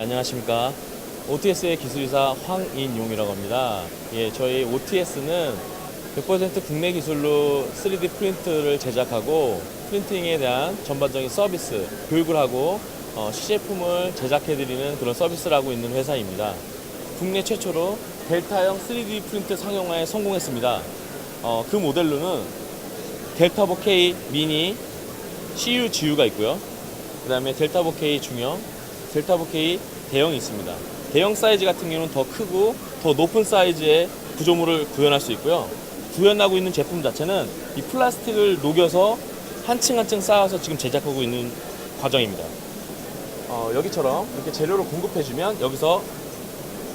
안녕하십니까. OTS의 기술이사 황인용이라고 합니다. 예, 저희 OTS는 100% 국내 기술로 3D 프린트를 제작하고 프린팅에 대한 전반적인 서비스, 교육을 하고 어, 시제품을 제작해드리는 그런 서비스를 하고 있는 회사입니다. 국내 최초로 델타형 3D 프린트 상용화에 성공했습니다. 어, 그 모델로는 델타보 K 미니, CU GU가 있고요. 그 다음에 델타보 K 중형, 델타보 K 대형이 있습니다. 대형 사이즈 같은 경우는 더 크고 더 높은 사이즈의 구조물을 구현할 수 있고요. 구현하고 있는 제품 자체는 이 플라스틱을 녹여서 한 층 한 층 쌓아서 지금 제작하고 있는 과정입니다. 어, 여기처럼 이렇게 재료를 공급해주면 여기서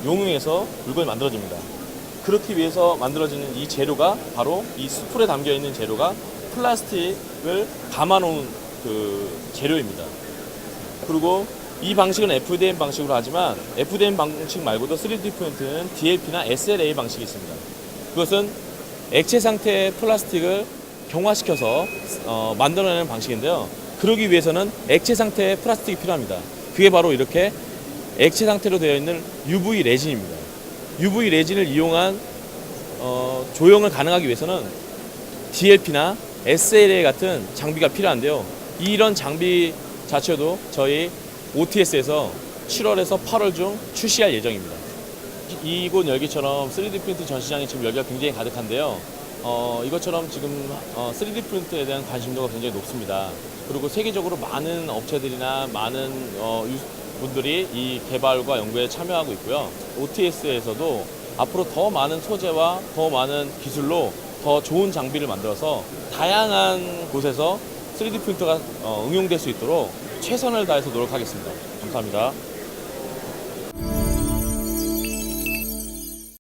용융해서 물건이 만들어집니다. 그렇기 위해서 만들어지는 이 재료가 바로 이 수풀에 담겨 있는 재료가 플라스틱을 감아놓은 그 재료입니다. 그리고 이 방식은 FDM 방식으로 하지만 FDM 방식 말고도 3D 프린트는 DLP나 SLA 방식이 있습니다. 그것은 액체 상태의 플라스틱을 경화시켜서 어, 만들어내는 방식인데요. 그러기 위해서는 액체 상태의 플라스틱이 필요합니다. 그게 바로 이렇게 액체 상태로 되어 있는 UV 레진입니다. UV 레진을 이용한 어, 조형을 가능하기 위해서는 DLP나 SLA 같은 장비가 필요한데요. 이런 장비 자체도 저희 OTS에서 7월에서 8월 중 출시할 예정입니다. 이- 이곳 열기처럼 3D 프린트 전시장이 지금 열기가 굉장히 가득한데요. 어, 이것처럼 지금 어, 3D 프린트에 대한 관심도가 굉장히 높습니다. 그리고 세계적으로 많은 업체들이나 많은 어, 유- 분들이 이 개발과 연구에 참여하고 있고요. OTS에서도 앞으로 더 많은 소재와 더 많은 기술로 더 좋은 장비를 만들어서 다양한 곳에서 3D 프린터가 어, 응용될 수 있도록 최선을 다해서 노력하겠습니다. 감사합니다.